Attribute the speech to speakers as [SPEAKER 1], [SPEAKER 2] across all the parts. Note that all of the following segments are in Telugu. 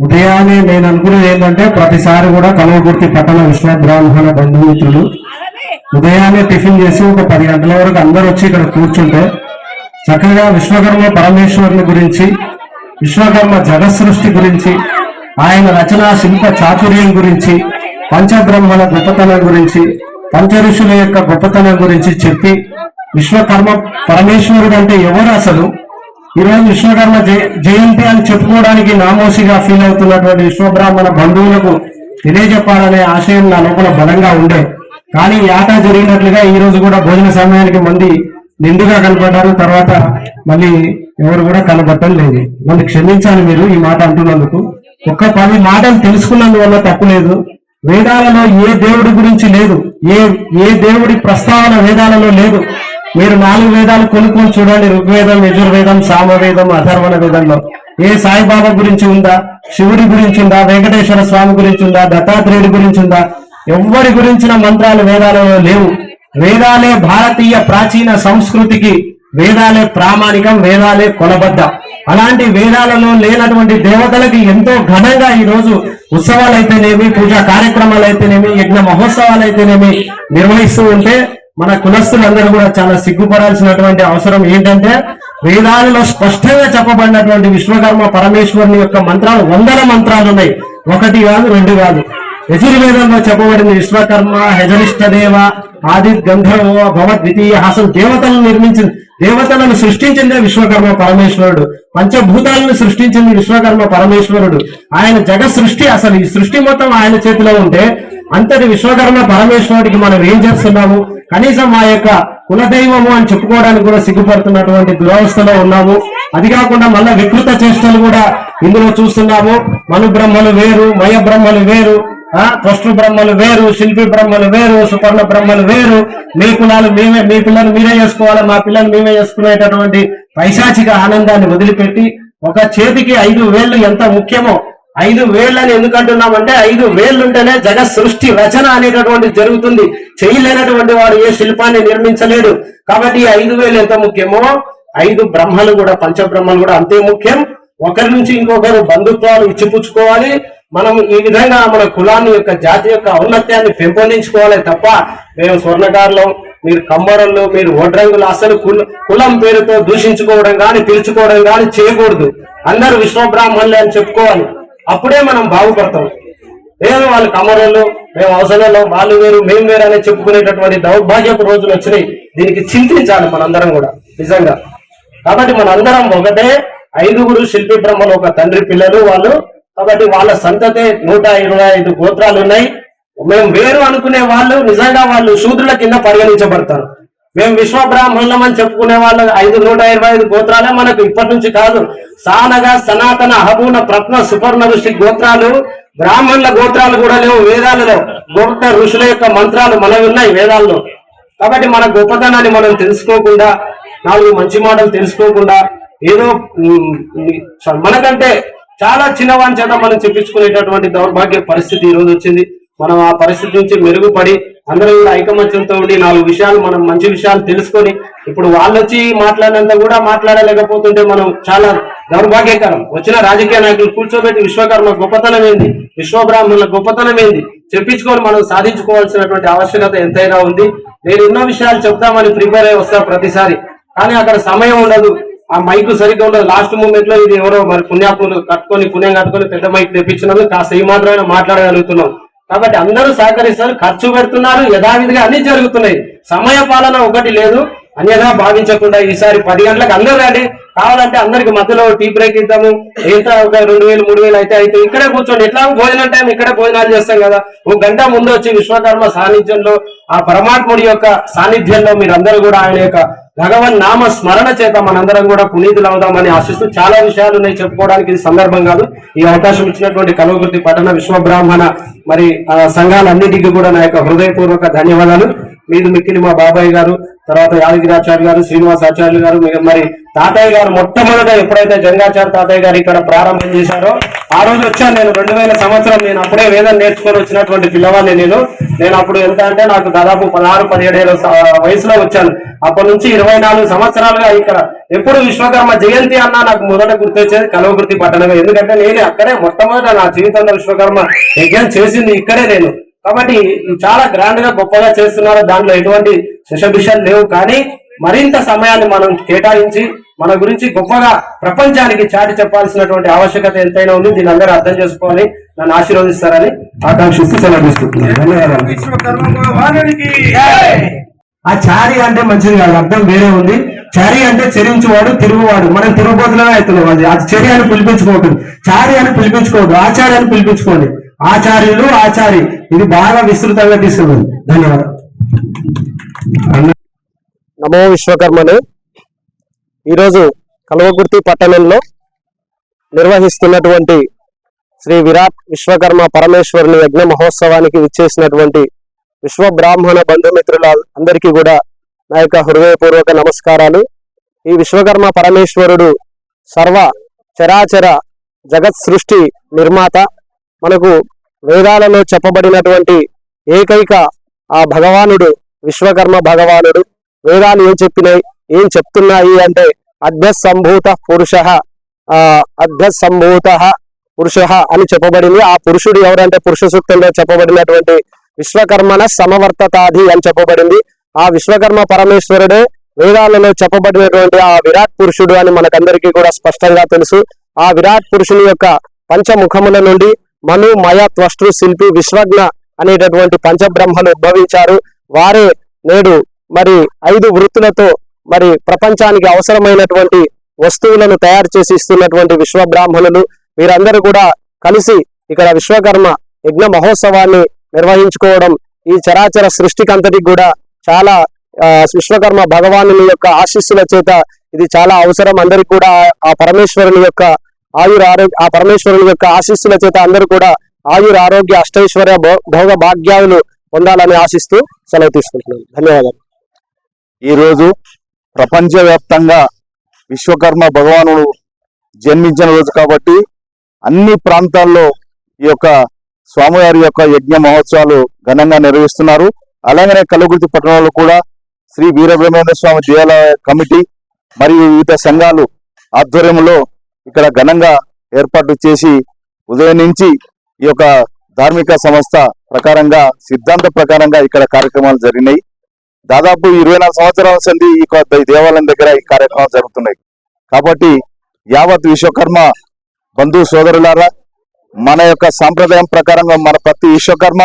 [SPEAKER 1] ఉదయాన్నే నేను అనుకునేది ఏంటంటే ప్రతిసారి కూడా కలవకుర్తి పట్టణ విశ్వ బ్రాహ్మణ బంధుమిత్రులు ఉదయాన్నే టిఫిన్ చేసి ఒక పది గంటల వరకు అందరూ వచ్చి ఇక్కడ కూర్చుంటే చక్కగా విశ్వకర్మ పరమేశ్వరుని గురించి విశ్వకర్మ జగత్ సృష్టి గురించి ఆయన రచనా శిల్ప చాతుర్యం గురించి పంచబ్రహ్మల గొప్పతనం గురించి పంచ ఋషుల యొక్క గొప్పతనం గురించి చెప్పి విశ్వకర్మ పరమేశ్వరుడు అంటే ఎవరు అసలు? ఈ రోజు విశ్వకర్మ జయంతి అని చెప్పుకోవడానికి నామోసిగా ఫీల్ అవుతున్నటువంటి విశ్వబ్రాహ్మణ బంధువులకు తెలియజెప్పాలనే ఆశయం నా లోపల బలంగా ఉండే. కానీ ఈ జరిగినట్లుగా ఈ రోజు కూడా భోజన సమయానికి మంది నిండుగా కనపడ్డారు. తర్వాత మళ్ళీ ఎవరు కూడా కనబడటం లేదు. నన్ను క్షమించాలి మీరు ఈ మాట అంటున్నందుకు. ఒక్క పది మాటలు తెలుసుకున్నందువల్ల తప్పు లేదు. వేదాలలో ఏ దేవుడి గురించి లేదు. ఏ ఏ దేవుడి ప్రస్తావన వేదాలలో లేదు. మీరు నాలుగు వేదాలు కొనుక్కొని చూడండి ఋగ్వేదం యజుర్వేదం సామవేదం అథర్వణ వేదంలో ఏ సాయిబాబా గురించి ఉందా? శివుడి గురించి ఉందా? వెంకటేశ్వర స్వామి గురించి ఉందా? దత్తాత్రేయుడి గురించి ఉందా? ఎవ్వరి గురించిన మంత్రాలు వేదాలలో లేవు. వేదాలే భారతీయ ప్రాచీన సంస్కృతికి వేదాలే ప్రామాణికం వేదాలే కొలబద్ద అలాంటి వేదాలలో లేనటువంటి దేవతలకి ఎంతో ఘనంగా ఈ రోజు ఉత్సవాలు అయితేనేమి పూజా కార్యక్రమాలు అయితేనేమి యజ్ఞ మహోత్సవాలు అయితేనేమి నిర్వహిస్తూ ఉంటే మన కులస్తులందరూ కూడా చాలా సిగ్గుపడాల్సినటువంటి అవసరం ఏంటంటే వేదాలలో స్పష్టంగా చెప్పబడినటువంటి విశ్వకర్మ పరమేశ్వరుని యొక్క మంత్రాలు వందల మంత్రాలు ఉన్నాయి. ఒకటి కాదు రెండు కాదు. యజుర్వేదంలో చెప్పబడింది విశ్వకర్మ హెజరిష్ట దేవ ఆది గంధర్వ భవ హాసం దేవతలను నిర్మించింది దేవతలను సృష్టించిందే విశ్వకర్మ పరమేశ్వరుడు. పంచభూతాలను సృష్టించింది విశ్వకర్మ పరమేశ్వరుడు. ఆయన జగ సృష్టి అసలు. ఈ సృష్టి మొత్తం ఆయన చేతిలో ఉంటే అంతటి విశ్వకర్మ పరమేశ్వరుడికి మనం ఏం చేస్తున్నాము? కనీసం మా యొక్క కులదైవము అని చెప్పుకోవడానికి కూడా సిగ్గుపడుతున్నటువంటి దురవస్థలో ఉన్నాము. అది కాకుండా మళ్ళా వికృత చేష్టలు కూడా ఇందులో చూస్తున్నాము. మను బ్రహ్మలు వేరు మయ బ్రహ్మలు వేరు ఆ త్వష్టు బ్రహ్మలు వేరు శిల్పి బ్రహ్మలు వేరు సుపర్ణ బ్రహ్మలు వేరు. మీ కులాలు మేమే మీ పిల్లలు మీరే చేసుకోవాలి? మా పిల్లలు మేమే చేసుకునేటటువంటి పైశాచిక ఆనందాన్ని వదిలిపెట్టి ఒక చేతికి ఐదు వేళ్ళు ఎంత ముఖ్యమో ఐదు వేళ్ళని ఎందుకు అంటున్నామంటే ఐదు వేళ్ళుంటేనే జగ సృష్టి రచన అనేటటువంటి జరుగుతుంది. చేయలేనటువంటి వాడు ఏ శిల్పాన్ని నిర్మించలేడు. కాబట్టి ఐదు వేలు ఎంత ముఖ్యమో? ఐదు బ్రహ్మలు కూడా పంచబ్రహ్మలు కూడా అంతే ముఖ్యం. ఒకరి నుంచి ఇంకొకరు బంధుత్వాలు ఇచ్చిపుచ్చుకోవాలి. మనం ఈ విధంగా మన కులాన్ని యొక్క జాతి యొక్క ఔన్నత్యాన్ని పెంపొందించుకోవాలి తప్ప మేము స్వర్ణకారులం మీరు కమ్మరంలో మీరు ఒడ్రంగులు అసలు కుల కులం పేరుతో దూషించుకోవడం కానీ పిలుచుకోవడం కానీ చేయకూడదు. అందరూ విశ్వబ్రాహ్మణులే అని చెప్పుకోవాలి. అప్పుడే మనం బాగుపడతాం. లేదు వాళ్ళు కమరోళ్ళు మేము అవసరంలో వాళ్ళు వేరు మేము వేరు అనేది చెప్పుకునేటటువంటి దౌర్భాగ్యపు రోజులు వచ్చినాయి. దీనికి చింతించాలి మనందరం కూడా నిజంగా. కాబట్టి మనందరం ఒకటే ఐదుగురు శిల్పి బ్రహ్మలు ఒక తండ్రి పిల్లలు వాళ్ళు. కాబట్టి వాళ్ళ సంతతే నూట ఇరవై ఐదు గోత్రాలు ఉన్నాయి. మేము వేరు అనుకునే వాళ్ళు నిజంగా వాళ్ళు శూద్రుల కింద పరిగణించబడతారు. మేము విశ్వ బ్రాహ్మణులం అని చెప్పుకునే వాళ్ళ ఐదు నూట ఇరవై ఐదు గోత్రాలే మనకు ఇప్పటి నుంచి కాదు. సానగా సనాతన అహబూన ప్రత్న సుపర్ణ ఋషి గోత్రాలు బ్రాహ్మణుల గోత్రాలు కూడా లేవు వేదాలలో గొప్ప ఋషుల యొక్క మంత్రాలు మనవి ఉన్నాయి వేదాల్లో. కాబట్టి మన గొప్పతనాన్ని మనం తెలుసుకోకుండా నాలుగు మంచి మాటలు తెలుసుకోకుండా ఏదో మనకంటే చాలా చిన్నవాని చేత మనం చెప్పించుకునేటటువంటి దౌర్భాగ్య పరిస్థితి ఈరోజు రోజు వచ్చింది. మనం ఆ పరిస్థితి నుంచి మెరుగుపడి అందరూ కూడా ఐకమత్యంతో ఉండి నాలుగు విషయాలు మనం మంచి విషయాలు తెలుసుకొని ఇప్పుడు వాళ్ళు వచ్చి మాట్లాడినంత కూడా మాట్లాడలేకపోతుంటే మనం చాలా దౌర్భాగ్యకరం. వచ్చిన రాజకీయ నాయకులు కూర్చోబెట్టి విశ్వకర్మ గొప్పతనం ఏంది? విశ్వబ్రాహ్మణుల గొప్పతనం ఏంది? చెప్పించుకొని మనం సాధించుకోవాల్సినటువంటి ఆవశ్యకత ఎంతైనా ఉంది. నేను ఎన్నో విషయాలు చెప్తామని ప్రిపేర్ అయి వస్తా ప్రతిసారి. కానీ అక్కడ సమయం ఉండదు. ఆ మైక్ సరిగ్గా ఉండదు. లాస్ట్ మూమెంట్లో ఇది ఎవరో మరి పుణ్యాపులు కట్టుకొని పుణ్యం కట్టుకొని పెద్ద మైక్ తెప్పించినందుకు కాస్త ఈ మాత్రమే మాట్లాడగలుగుతున్నాం. కాబట్టి అందరూ సహకరిస్తారు ఖర్చు పెడుతున్నారు యథావిధిగా అన్ని జరుగుతున్నాయి. సమయ పాలన ఒకటి లేదు. అన్యదా భావించకుండా ఈసారి పది గంటలకు అందరూ రండి. కావాలంటే అందరికి మధ్యలో టీ బ్రేక్ ఇద్దాము. ఎంత? ఒక రెండు వేలు మూడు వేలు అయితే అయితే ఇక్కడే కూర్చోండి. ఎట్లా? భోజనం టైం ఇక్కడే భోజనాలు చేస్తాం కదా. ఒక గంట ముందు వచ్చి విశ్వకర్మ సాన్నిధ్యంలో ఆ పరమాత్ముడి యొక్క సాన్నిధ్యంలో మీరందరూ కూడా ఆయన యొక్క భగవన్ నామ స్మరణ చేత మనందరం కూడా పునీతులు అవుదామని ఆశిస్తూ చాలా విషయాలు ఉన్నాయి చెప్పుకోవడానికి. ఇది సందర్భం కాదు. ఈ అవకాశం ఇచ్చినటువంటి కలవకుర్తి పట్టణ విశ్వ బ్రాహ్మణ మరి ఆ, సంఘాలన్నిటికీ కూడా నా యొక్క హృదయపూర్వక ధన్యవాదాలు. మీరు మిక్కిలి మా బాబాయ్ గారు తర్వాత యాదగిరాచార్య గారు శ్రీనివాస్ ఆచార్యులు గారు మరి తాతయ్య గారు మొట్టమొదట ఎప్పుడైతే జంగాచార్య తాతయ్య గారు ఇక్కడ ప్రారంభం చేశారో ఆ రోజు వచ్చాను నేను. రెండు వేల సంవత్సరం నేను అప్పుడే వేదం నేర్చుకొని వచ్చినటువంటి పిల్లవాడిని నేను. నేను అప్పుడు ఎంత అంటే నాకు దాదాపు పదహారు పదిహేడు వయసులో వచ్చాను. అప్పటి నుంచి ఇరవై నాలుగు సంవత్సరాలుగా ఇక్కడ ఎప్పుడు విశ్వకర్మ జయంతి అన్న నాకు మొదట గుర్తొచ్చేది కలవకృతి పట్టణమే. ఎందుకంటే నేను అక్కడే మొట్టమొదట నా జీవితంలో విశ్వకర్మ యజ్ఞం చేసింది ఇక్కడే నేను. కాబట్టి చాలా గ్రాండ్గా గొప్పగా చేస్తున్నారు. దాంట్లో ఎటువంటి శిషభిషాలు లేవు. కానీ మరింత సమయాన్ని మనం కేటాయించి మన గురించి గొప్పగా ప్రపంచానికి చాటి చెప్పాల్సినటువంటి ఆవశ్యకత ఎంతైనా ఉంది. దీని అందరూ అర్థం చేసుకోవాలి. నన్ను ఆశీర్వదిస్తారని ఆకాంక్షిస్తూ సెలవు తీసుకుంటున్నాను. ధన్యవాదాలు.
[SPEAKER 2] విశ్వకర్మ భగవానుడికి
[SPEAKER 3] ఆ చారి అంటే మంచిది కాదు. అర్థం వేరే ఉంది. చారి అంటే చెరించువాడు తిరుగువాడు. మనం తిరుగుబోతులనే అవుతున్నాం. అది అది చెరి అని పిలిపించుకోవద్దు. చారి అని పిలిపించుకోవద్దు. ఆచార్య అని పిలిపించుకోండి. ఆచార్యులు ఆచారి. ఇది బాగా విస్తృతంగా తీసుకెళ్ళండి ధన్యవాదాలు.
[SPEAKER 4] నమో విశ్వకర్మను. ఈరోజు కల్వకుర్తి పట్టణంలో నిర్వహిస్తున్నటువంటి శ్రీ విరాట్ విశ్వకర్మ పరమేశ్వరుని యజ్ఞ మహోత్సవానికి విచ్చేసినటువంటి విశ్వ బ్రాహ్మణ బంధుమిత్రుల అందరికీ కూడా నా యొక్క హృదయపూర్వక నమస్కారాలు. ఈ విశ్వకర్మ పరమేశ్వరుడు సర్వ చరాచర జగత్ సృష్టి నిర్మాత మనకు వేదాలలో చెప్పబడినటువంటి ఏకైక ఆ భగవానుడు విశ్వకర్మ భగవానుడు. వేదాలు ఏం చెప్పినాయి? ఏం చెప్తున్నాయి అంటే అధ్యసంభూత పురుష. అధ్యసంభూత పురుష అని చెప్పబడింది. ఆ పురుషుడు ఎవరంటే పురుష సూక్తంలో చెప్పబడినటువంటి విశ్వకర్మన సమవర్తతాది అని చెప్పబడింది. ఆ విశ్వకర్మ పరమేశ్వరుడే వేదాలలో చెప్పబడినటువంటి ఆ విరాట్ పురుషుడు అని మనకందరికీ కూడా స్పష్టంగా తెలుసు. ఆ విరాట్ పురుషుని యొక్క పంచముఖముల నుండి మను మయ త్వష్టు శిల్పి విశ్వజ్ఞ అనేటటువంటి పంచబ్రహ్మలు ఉద్భవించారు. వారే నేడు మరి ఐదు వృత్తులతో మరి ప్రపంచానికి అవసరమైనటువంటి వస్తువులను తయారు చేసి ఇస్తున్నటువంటి విశ్వ బ్రాహ్మణులు వీరందరూ కూడా కలిసి ఇక్కడ విశ్వకర్మ యజ్ఞ మహోత్సవాన్ని నిర్వహించుకోవడం ఈ చరాచర సృష్టికంతటికి కూడా చాలా విశ్వకర్మ భగవాను యొక్క ఆశీస్సుల చేత ఇది చాలా అవసరం. అందరికి కూడా ఆ పరమేశ్వరుని యొక్క ఆయుర ఆరోగ్య ఆ పరమేశ్వరుని యొక్క ఆశీస్సుల చేత అందరూ కూడా ఆయుర ఆరోగ్య అష్టైశ్వర్య భోగ భాగ్యాలు పొందాలని ఆశిస్తూ సెలవు తీసుకుంటున్నాను ధన్యవాదాలు.
[SPEAKER 5] ఈరోజు ప్రపంచవ్యాప్తంగా విశ్వకర్మ భగవానుడు జన్మించిన రోజు కాబట్టి అన్ని ప్రాంతాల్లో ఈ యొక్క స్వామివారి యొక్క యజ్ఞ మహోత్సవాలు ఘనంగా నిర్వహిస్తున్నారు. అలాగనే కలుగుర్తి పట్టణంలో కూడా శ్రీ వీరబ్రహ్మేంద్ర స్వామి దేవాలయ కమిటీ మరియు వివిధ సంఘాలు ఆధ్వర్యంలో ఇక్కడ ఘనంగా ఏర్పాటు చేసి ఉదయం నుంచి ఈ యొక్క ధార్మిక సంస్థ ప్రకారంగా సిద్ధాంత ప్రకారంగా ఇక్కడ కార్యక్రమాలు జరిగినాయి. దాదాపు ఇరవై నాలుగు సంవత్సరాల సంది ఈ ఈ దేవాలయం దగ్గర ఈ కార్యక్రమాలు జరుగుతున్నాయి. కాబట్టి యావత్ విశ్వకర్మ బంధు సోదరులారా మన యొక్క సాంప్రదాయం ప్రకారంగా మన ప్రతి విశ్వకర్మ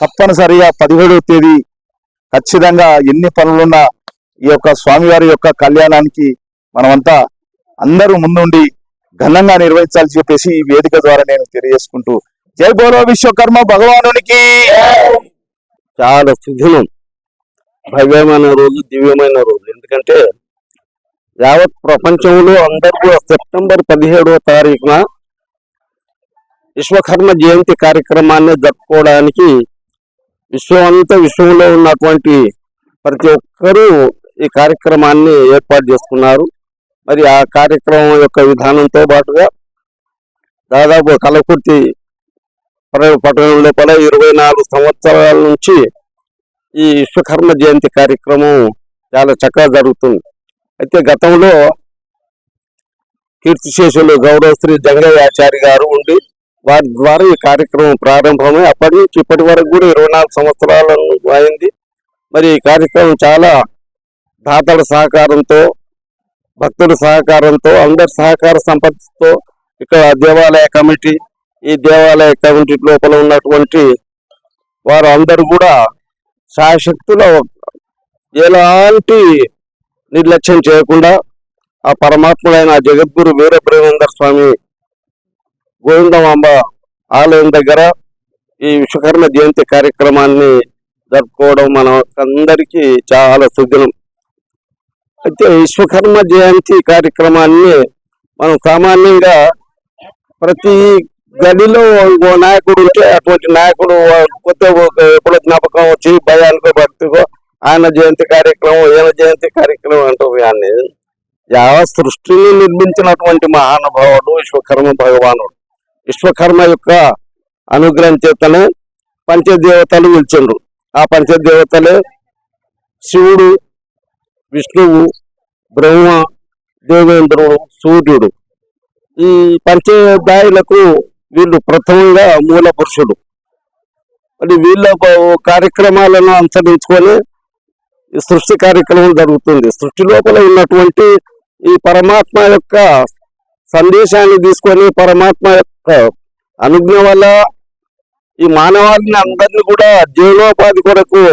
[SPEAKER 5] తప్పనిసరిగా పదిహేడవ తేదీ ఖచ్చితంగా ఎన్ని పనులున్నా ఈ యొక్క స్వామివారి యొక్క కళ్యాణానికి మనమంతా అందరూ ముందుండి ఘనంగా నిర్వహించాలని చెప్పేసి ఈ వేదిక ద్వారా నేను తెలియజేసుకుంటూ జయ గౌరవ విశ్వకర్మ భగవానునికి.
[SPEAKER 4] చాలా సుదినం. భవ్యమైన రోజు దివ్యమైన రోజు. ఎందుకంటే యావత్ ప్రపంచంలో అందరూ కూడా సెప్టెంబర్ పదిహేడవ తారీఖున విశ్వకర్మ జయంతి కార్యక్రమాన్ని జరుపుకోవడానికి విశ్వమంతా విశ్వంలో ఉన్నటువంటి ప్రతి ఒక్కరూ ఈ కార్యక్రమాన్ని ఏర్పాటు చేసుకున్నారు. మరి ఆ కార్యక్రమం యొక్క విధానంతో పాటుగా దాదాపు కలకుర్తి పట్టణ- పట్టణం లోపల ఇరవై నాలుగు సంవత్సరాల నుంచి ఈ విశ్వకర్మ జయంతి కార్యక్రమం చాలా చక్కగా జరుగుతుంది. అయితే గతంలో కీర్తిశేషులు గౌరవశ్రీ జంగయ్యాచారి గారు ఉండి వారి ద్వారా ఈ కార్యక్రమం ప్రారంభమై అప్పటి నుంచి ఇప్పటి వరకు కూడా ఇరవై నాలుగు సంవత్సరాలు అయింది. మరి ఈ కార్యక్రమం చాలా దాతల సహకారంతో భక్తుల సహకారంతో అందరి సహకార సంపత్తితో ఇక్కడ దేవాలయ కమిటీ ఈ దేవాలయ కమిటీ లోపల ఉన్నటువంటి వారు అందరూ కూడా శాశక్తుల ఎలాంటి నిర్లక్ష్యం చేయకుండా ఆ పరమాత్ముడైన జగద్గురు వీరబ్రహ్మేందర్ స్వామి గోవిందమాంబ ఆలయం దగ్గర ఈ విశ్వకర్మ జయంతి కార్యక్రమాన్ని జరుపుకోవడం మన అందరికీ చాలా సుదినం. అయితే విశ్వకర్మ జయంతి కార్యక్రమాన్ని మనం సామాన్యంగా ప్రతి గడిలో ఓ నాయకుడు ఉంటే అటువంటి నాయకుడు కొత్త ఎప్పుడో జ్ఞాపకం వచ్చి భయానికో భక్తికో ఆయన జయంతి కార్యక్రమం ఈయన జయంతి కార్యక్రమం అంటూ కానీ యావ సృష్టిని నిర్మించినటువంటి మహానుభావుడు విశ్వకర్మ భగవానుడు. విశ్వకర్మ యొక్క అనుగ్రహం చేతనే పంచదేవతలు పిలిచిండ్రు ఆ పంచదేవతలే శివుడు విష్ణువు బ్రహ్మ దేవేంద్రుడు సూర్యుడు. ఈ పంచదాయులకు వీళ్ళు ప్రథమంగా మూల పురుషుడు మరి వీళ్ళ కార్యక్రమాలను అనుసరించుకొని ఈ సృష్టి కార్యక్రమం జరుగుతుంది. సృష్టి లోపల ఉన్నటువంటి ఈ పరమాత్మ యొక్క సందేశాన్ని తీసుకొని పరమాత్మ యొక్క అనుజ్ఞ వల్ల ఈ మానవాళిని అందరినీ కూడా జీవనోపాధి కొరకు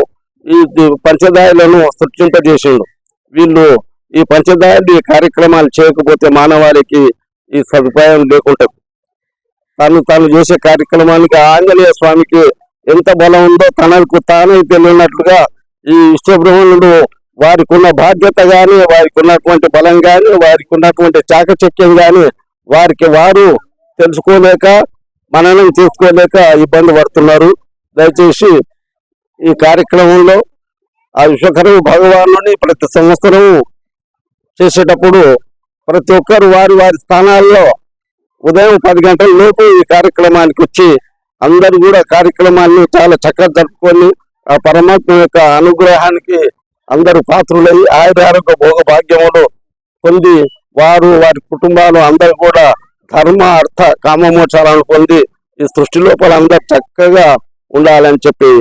[SPEAKER 4] ఈ ఈ పంచదాయులను సృష్టింపజేసిండు. వీళ్ళు ఈ పంచదారి కార్యక్రమాలు చేయకపోతే మానవాళికి ఈ సదుపాయం లేకుండా తను తాను చేసే కార్యక్రమానికి ఆంజనేయ స్వామికి ఎంత బలం ఉందో తనకు తానే తెలియనట్లుగా ఈ విశ్వబ్రహ్మణుడు వారికి ఉన్న బాధ్యత కానీ వారికి ఉన్నటువంటి బలం కానీ వారికి ఉన్నటువంటి చాకచక్యం కానీ వారికి వారు తెలుసుకోలేక మననం చేసుకోలేక ఇబ్బంది పడుతున్నారు. దయచేసి ఈ కార్యక్రమంలో ఆ విశ్వకర్మ భగవానుని ప్రతి సంవత్సరం చేసేటప్పుడు ప్రతి ఒక్కరు వారి వారి స్థానాల్లో ఉదయం పది గంటల లోపు ఈ కార్యక్రమానికి వచ్చి అందరూ కూడా కార్యక్రమాన్ని చాలా చక్కగా జరుపుకొని ఆ పరమాత్మ యొక్క అనుగ్రహానికి అందరూ పాత్రులై ఆయురారోగ్య భోగ భాగ్యములు పొంది వారు వారి కుటుంబాలు అందరూ కూడా ధర్మ అర్థ కామమోచారాలను పొంది ఈ సృష్టి లోపల అందరు చక్కగా ఉండాలని చెప్పి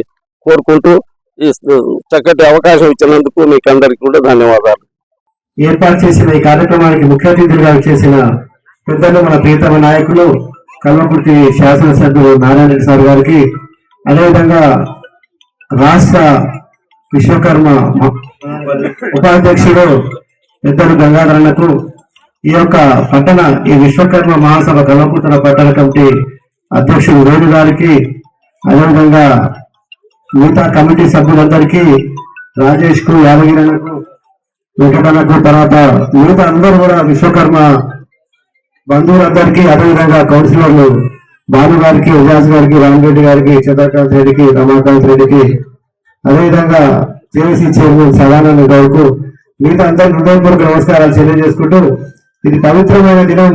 [SPEAKER 4] కోరుకుంటూ చక్కటి అవకాశం ఇచ్చినందుకు మీకు అందరికి కూడా ధన్యవాదాలు.
[SPEAKER 6] ఏర్పాటు చేసిన ఈ కార్యక్రమానికి ముఖ్య అతిథులుగా చేసిన పెద్దలు మన ప్రియతమ నాయకులు కల్వకుర్తి శాసనసభ్యులు నారాయణ సార్ గారికి అదేవిధంగా రాష్ట్ర విశ్వకర్మ ఉపాధ్యక్షుడు పెద్దలు గంగాధరన్నకు ఈ యొక్క పట్టణ ఈ విశ్వకర్మ మహాసభ కల్వకుర్తుల పట్టణ కమిటీ అధ్యక్షుడు వేణు గారికి అదేవిధంగా మిగతా కమిటీ సభ్యులందరికీ రాజేష్కు యాదగిరణకు వెంకటనకు తర్వాత మిగతా అందరూ కూడా విశ్వకర్మ బంధువులందరికీ అదేవిధంగా కౌన్సిలర్లు భాను గారికి ఉజాజ్ గారికి రామరెడ్డి గారికి చంద్రకాంత్ రెడ్డికి రమాకాంత్ రెడ్డికి అదేవిధంగా జేఏసీ చైర్మన్ సదానంద గౌడ్కు మిగతా అందరికీ హృదయపూర్వక నమస్కారాలు తెలియజేసుకుంటూ ఇది పవిత్రమైన దినం.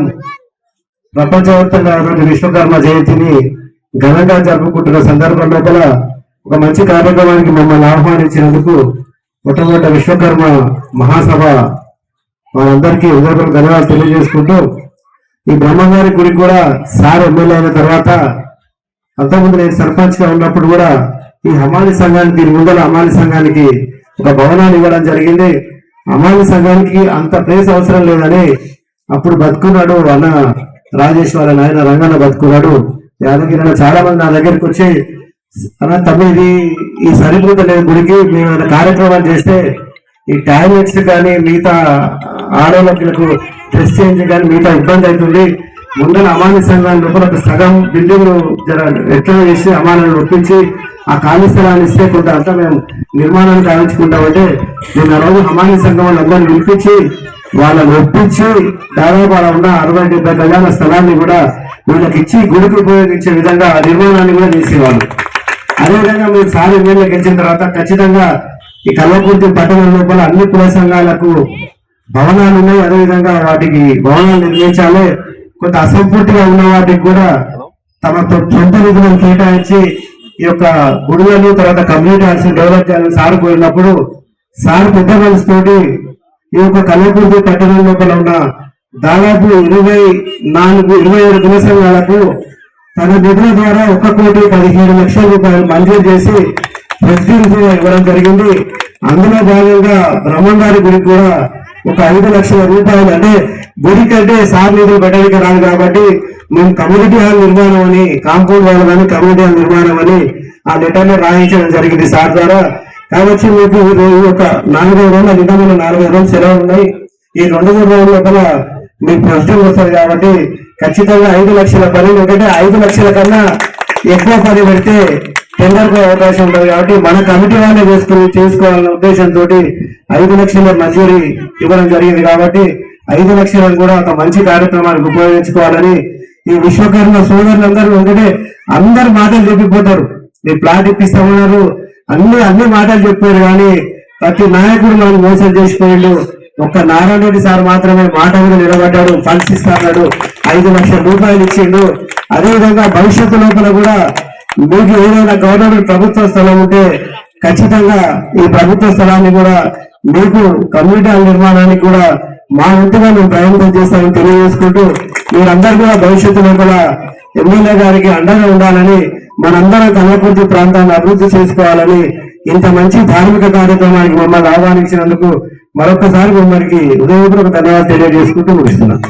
[SPEAKER 6] ప్రపంచవ్యాప్తంగా విశ్వకర్మ జయంతిని ఘనంగా జరుపుకుంటున్న సందర్భం లోపల ఒక మంచి కార్యక్రమానికి మమ్మల్ని ఆహ్వానించినందుకు మొట్టమొదటి విశ్వకర్మ మహాసభ వారందరికీ హృదయపూర్వక ధన్యవాదాలు తెలియజేసుకుంటూ ఈ బ్రహ్మగారి గుడికి కూడా సార్ ఎమ్మెల్యే అయిన తర్వాత అంతకుముందు నేను సర్పంచ్గా ఉన్నప్పుడు కూడా ఈ హమాలి సంఘానికి దీని ముందర హమాలి సంఘానికి ఒక భవనాన్ని ఇవ్వడం జరిగింది. హమాలి సంఘానికి అంత ప్లేస్ అవసరం లేదని అప్పుడు బతుకున్నాడు అన్న రాజేశ్వర నాయన రంగన్న బతుకున్నాడు. యాదగిరి చాలా మంది నా దగ్గరికి వచ్చి అలా తమ్మిది ఈ సరిపోత లేని గుడికి మేము ఏమైనా కార్యక్రమాలు చేస్తే ఈ టాయిలెట్స్ కానీ మిగతా ఆడవాళ్ళకు డ్రెస్ చేంజ్ కానీ మిగతా ఇబ్బంది అవుతుంది. ముందర అమాన్య సంఘాన్ని లోపల ఒక సగం బిల్డింగ్ జర ఎట్లా చేసి అమానాన్ని ఒప్పించి ఆ ఖాళీ స్థలాన్ని ఇస్తే కొంత అంతా మేము నిర్మాణాన్ని కావించుకుంటామంటే నేను ఆ రోజు అమాన్య సంఘం వాళ్ళందరినీ వినిపించి వాళ్ళని ఒప్పించి దాదాపు అలా ఉన్న అరవై డెబ్బై గజాల స్థలాన్ని కూడా వీళ్ళకి ఇచ్చి గుడికి ఉపయోగించే విధంగా ఆ నిర్మాణాన్ని కూడా చేసేవాళ్ళు. అదేవిధంగా మీరు సార్ ఎమ్మెల్యే గెలిచిన తర్వాత ఖచ్చితంగా ఈ కల్వకుర్తి పట్టణం లోపల అన్ని కుల సంఘాలకు భవనాలు ఉన్నాయి. అదేవిధంగా వాటికి భవనాలు నిర్మించాలి. కొంత అసంపూర్తిగా ఉన్న వాటికి కూడా తమ సొంత నిధులను కేటాయించి ఈ యొక్క గుడులను తర్వాత కమ్యూనిటీ హాల్స్ డెవలప్ చేయాలని సార్ కోరినప్పుడు సార్ పెద్ద మనసుతోటి ఈ యొక్క కల్వకుర్తి పట్టణం లోపల ఉన్న దాదాపు ఇరవై నాలుగు ఇరవై ఏడు కుల సంఘాలకు తన నిధుల ద్వారా ఒక కోటి పదిహేడు లక్షల రూపాయలు మంజూరు చేసి ప్రెసిడెన్సీ ఇవ్వడం జరిగింది. అందులో భాగంగా బ్రహ్మంగారి గుడికి కూడా ఒక ఐదు లక్షల రూపాయలు అంటే గుడికి అంటే సార్ నిధులు పెట్టడానికి రాదు కాబట్టి మేము కమ్యూనిటీ హాల్ నిర్మాణం అని కాంపౌండ్ వాళ్ళు కానీ కమ్యూనిటీ హాల్ నిర్మాణం అని ఆ లెటర్ని రాయించడం జరిగింది సార్ ద్వారా. కాబట్టి మీకు ఈ రోజు ఒక నాలుగైదు రోజుల నిధులు నాలుగైదు రోజులు సెలవులు ఉన్నాయి. ఈ రెండు మూడు రోజుల లోపల మీకు పాజిటివ్ వస్తుంది కాబట్టి ఖచ్చితంగా ఐదు లక్షల పని ఎందుకంటే ఐదు లక్షల కన్నా ఎక్కువ పని పెడితే టెండర్కు అవకాశం ఉంటుంది కాబట్టి మన కమిటీ వాళ్ళే చేసుకుని చేసుకోవాలనే ఉద్దేశంతో ఐదు లక్షల మంజూరీ ఇవ్వడం జరిగింది కాబట్టి ఐదు లక్షలను కూడా ఒక మంచి కార్యక్రమానికి ఉపయోగించుకోవాలని ఈ విశ్వకర్మ సోదరులందరూ ఎందుకంటే అందరు మాటలు చెప్పిపోతారు. మీ ప్లాట్ ఇప్పిస్తామన్నారు. అన్ని అన్ని మాటలు చెప్పారు కానీ
[SPEAKER 1] ప్రతి నాయకుడు మనం మోసం చేసిపోయిండు. ఒక్క నారాయణ రెడ్డి సార్ మాత్రమే మాట మీద నిలబడ్డాడు ఫండ్స్ ఇస్తాడు ఐదు లక్షల రూపాయలు ఇచ్చిండు. అదేవిధంగా భవిష్యత్తు లోపల కూడా మీకు ఏదైనా గవర్నమెంట్ ప్రభుత్వ స్థలం ఉంటే ఖచ్చితంగా ఈ ప్రభుత్వ స్థలాన్ని కూడా మీకు కమ్యూనిటీ నిర్మాణానికి కూడా మా వంతుగా మేము ప్రయత్నం చేస్తామని తెలియజేసుకుంటూ మీరందరూ కూడా భవిష్యత్తు లోపల ఎమ్మెల్యే గారికి అండగా ఉండాలని మనందరం కలపూర్తి ప్రాంతాన్ని అభివృద్ధి చేసుకోవాలని ఇంత మంచి ధార్మిక కార్యక్రమానికి మమ్మల్ని ఆహ్వానించినందుకు మరొకసారి మిమ్మల్ని హృదయపూర్వక ధన్యవాదాలు తెలియజేసుకుంటూ ముగిస్తున్నాను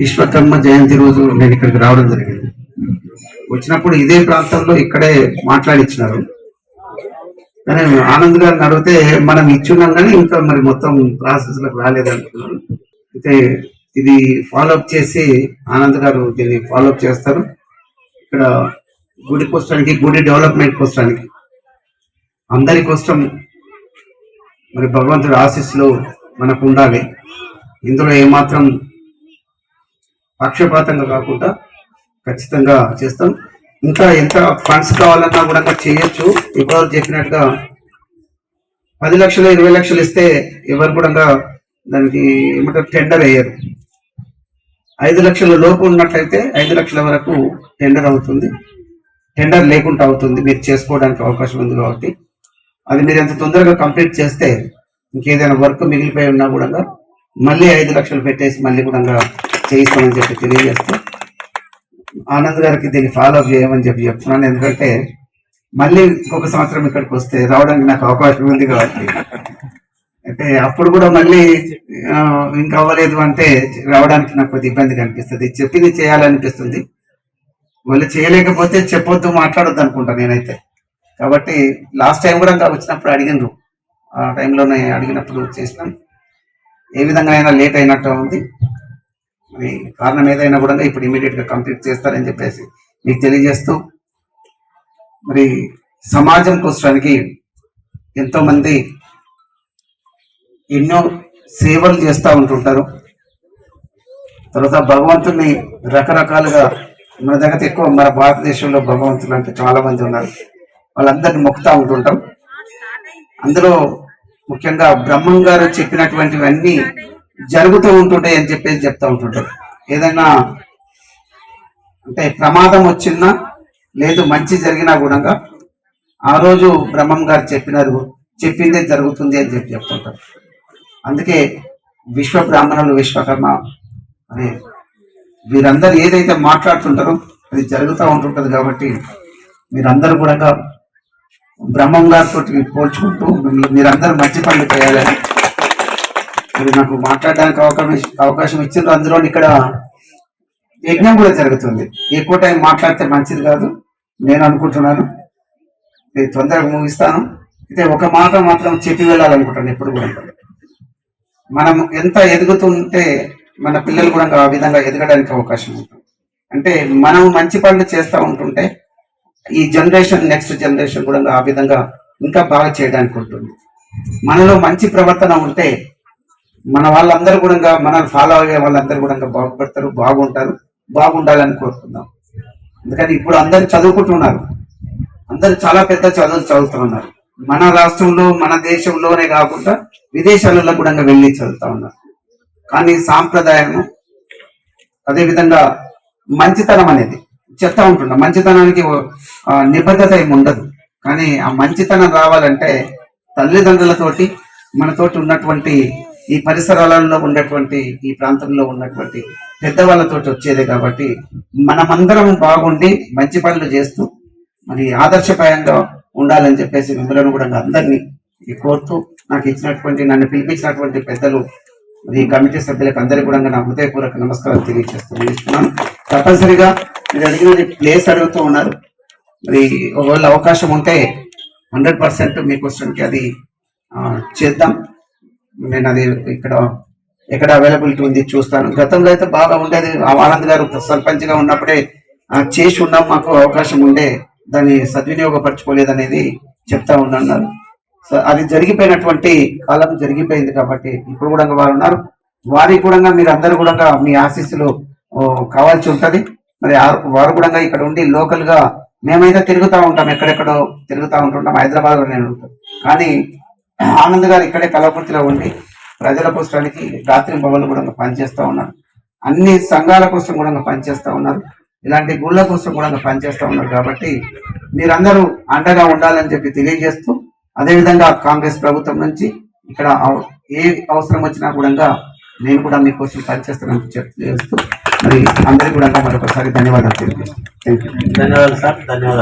[SPEAKER 7] విశ్వకర్మ జయంతి రోజు నేను ఇక్కడికి రావడం జరిగింది. వచ్చినప్పుడు ఇదే ప్రాంతంలో ఇక్కడే మాట్లాడిచ్చినారు. కానీ ఆనంద్ గారిని అడిగితే మనం ఇచ్చున్నాం కానీ ఇంకా మరి మొత్తం ప్రాసెస్లకు రాలేదంటున్నారు అయితే ఇది ఫాలోఅప్ చేసి ఆనంద్ గారు దీన్ని ఫాలోఅప్ చేస్తారు. ఇక్కడ గుడి కోసడానికి గుడి డెవలప్మెంట్ కోసడానికి అందరి కోసం మరి భగవంతుడి ఆశీస్సులు మనకు ఉండాలి ఇందులో ఏమాత్రం పక్షపాతంగా కాకుండా ఖచ్చితంగా చేస్తాం. ఇంకా ఎంత ఫండ్స్ కావాలన్నా కూడా చేయొచ్చు. ఇప్పుడు చెప్పినట్టుగా పది లక్షలు ఇరవై లక్షలు ఇస్తే ఎవరు కూడా దానికి ఏమంటారు టెండర్ వేయరు. ఐదు లక్షల లోపు ఉన్నట్లయితే ఐదు లక్షల వరకు టెండర్ అవుతుంది. టెండర్ లేకుండా అవుతుంది. మీరు చేసుకోవడానికి అవకాశం ఉంది కాబట్టి. అది మీరు ఎంత తొందరగా కంప్లీట్ చేస్తే ఇంకేదైనా వర్క్ మిగిలిపోయి ఉన్నా కూడా మళ్ళీ ఐదు లక్షలు పెట్టేసి మళ్ళీ కూడా చేయిస్తామని చెప్పి తెలియజేస్తూ ఆనంద్ గారికి దీన్ని ఫాలో అప్ చేయమని చెప్పి చెప్తున్నాను. ఎందుకంటే మళ్ళీ ఇంకొక సంవత్సరం ఇక్కడికి వస్తే రావడానికి నాకు అవకాశం ఉంది కాబట్టి. అయితే అప్పుడు కూడా మళ్ళీ ఇంకా అవ్వలేదు అంటే రావడానికి నాకు కొద్ది ఇబ్బంది కనిపిస్తుంది చెప్పింది చేయాలనిపిస్తుంది. వాళ్ళు చేయలేకపోతే చెప్పొద్దు మాట్లాడొద్దు అనుకుంటా నేనైతే. కాబట్టి లాస్ట్ టైం కూడా ఇంకా వచ్చినప్పుడు అడిగినరు ఆ టైంలోనే అడిగినప్పుడు చేసినాం. ఏ విధంగా అయినా లేట్ అయినట్టు ఉంది. మరి కారణం ఏదైనా కూడా ఇప్పుడు ఇమీడియట్గా కంప్లీట్ చేస్తారని చెప్పేసి మీకు తెలియజేస్తూ మరి సమాజం కోసడానికి ఎంతో మంది ఎన్నో సేవలు చేస్తూ ఉంటుంటారు. తర్వాత భగవంతుని రకరకాలుగా మన దగ్గర ఎక్కువ మన భారతదేశంలో భగవంతులు అంటే చాలా మంది ఉన్నారు. వాళ్ళందరిని మొక్కుతా ఉంటుంటాం. అందులో ముఖ్యంగా బ్రహ్మం గారు చెప్పినటువంటివన్నీ జరుగుతూ ఉంటుంటాయి అని చెప్పేసి చెప్తా ఉంటుంటారు ఏదైనా అంటే ప్రమాదం వచ్చినా లేదు మంచి జరిగినా కూడా ఆ రోజు బ్రహ్మం గారు చెప్పినారు చెప్పిందే జరుగుతుంది అని చెప్పి చెప్తుంటారు అందుకే విశ్వ బ్రాహ్మణులు విశ్వకర్మ అనే వీరందరూ ఏదైతే మాట్లాడుతుంటారో అది జరుగుతూ ఉంటుంటుంది కాబట్టి మీరందరూ కూడా బ్రహ్మం గారితో పోల్చుకుంటూ మీరందరూ మంచి పనులు చేయాలని మీరు నాకు మాట్లాడడానికి అవకాశం అవకాశం ఇచ్చిండ్రు. అందులో ఇక్కడ యజ్ఞం కూడా జరుగుతుంది. ఎక్కువ టైం మాట్లాడితే మంచిది కాదు. నేను అనుకుంటున్నాను. ఇది తొందరగా ముగిస్తాను అయితే ఒక మాట మాత్రం చెప్పి వెళ్ళాలనుకుంటాను ఎప్పుడు కూడా. మనం ఎంత ఎదుగుతుంటే మన పిల్లలు కూడా ఆ విధంగా ఎదగడానికి అవకాశం ఉంటుంది. అంటే మనం మంచి పనులు చేస్తూ ఉంటుంటే ఈ జనరేషన్ నెక్స్ట్ జనరేషన్ కూడా ఆ విధంగా ఇంకా బాగా చేయడానికి ఉంటుంది. మనలో మంచి ప్రవర్తన ఉంటే మన వాళ్ళందరూ కూడా మనల్ని ఫాలో అయ్యే వాళ్ళందరూ కూడా బాగుపడతారు బాగుంటారు బాగుండాలని కోరుకుందాం. ఎందుకని ఇప్పుడు అందరు చదువుకుంటున్నారు. అందరు చాలా పెద్ద చదువులు చదువుతున్నారు మన రాష్ట్రంలో మన దేశంలోనే కాకుండా విదేశాలలో కూడా వెళ్ళి చదువుతా ఉన్నారు. కానీ సాంప్రదాయము అదేవిధంగా మంచితనం అనేది చెప్తా ఉంటున్నా. మంచితనానికి నిబద్ధత ఏమి ఉండదు. కానీ ఆ మంచితనం రావాలంటే తల్లిదండ్రులతోటి మనతోటి ఉన్నటువంటి ఈ పరిసరాలలో ఉన్నటువంటి ఈ ప్రాంతంలో ఉన్నటువంటి పెద్దవాళ్ళతోటి వచ్చేదే కాబట్టి మనమందరం బాగుండి మంచి పనులు చేస్తూ మరి ఆదర్శప్రాయంగా ఉండాలని చెప్పేసి మిమ్మల్ని కూడా అందరినీ కోరుతూ నాకు ఇచ్చినటువంటి నన్ను పిలిపించినటువంటి పెద్దలు మరి ఈ కమిటీ సభ్యులకు అందరికీ కూడా నా హృదయపూర్వక నమస్కారం తెలియజేస్తున్నాను తప్పనిసరిగా మీరు అడిగినది ప్లేస్ అడుగుతూ ఉన్నారు. మరి ఒకవేళ అవకాశం ఉంటే హండ్రెడ్ పర్సెంట్ మీ క్వశ్చన్కి అది చేద్దాం. నేను అది ఇక్కడ ఎక్కడ అవైలబిలిటీ ఉంది చూస్తాను. గతంలో అయితే బాగా ఉండేది. ఆనంద్ గారు సర్పంచ్గా ఉన్నప్పుడే ఆ, చేసి ఉన్నాం. మాకు అవకాశం ఉండే దాన్ని సద్వినియోగపరచుకోలేదు అనేది చెప్తా ఉన్నారు సో అది జరిగిపోయినటువంటి కాలం జరిగిపోయింది కాబట్టి ఇప్పుడు కూడా వారు ఉన్నారు. వారికి కూడా మీరు అందరూ కూడా మీ ఆశీస్సులు కావాల్సి ఉంటుంది. మరి వారు కూడా ఇక్కడ ఉండి లోకల్గా మేమైతే తిరుగుతూ ఉంటాం ఎక్కడెక్కడో తిరుగుతూ ఉంటుంటాం. హైదరాబాద్లో నేను ఉంటాం కానీ ఆనంద్ గారు ఇక్కడే కలవకుర్తిలో ఉండి ప్రజల కోసానికి రాత్రి భవన్లు కూడా పనిచేస్తూ ఉన్నారు. అన్ని సంఘాల కోసం కూడా పనిచేస్తూ ఉన్నారు. ఇలాంటి గుళ్ళ కోసం కూడా పనిచేస్తూ ఉన్నారు కాబట్టి మీరందరూ అండగా ఉండాలని చెప్పి తెలియజేస్తూ అదేవిధంగా కాంగ్రెస్ ప్రభుత్వం నుంచి ఇక్కడ ఏ అవసరం వచ్చినా కూడా నేను కూడా మీకోసం పనిచేస్తానని చెప్తూ మరి అందరికీ కూడా మరొకసారి ధన్యవాదాలు తెలియజేస్తాను థ్యాంక్ యూ
[SPEAKER 8] ధన్యవాదాలు సార్ ధన్యవాదాలు.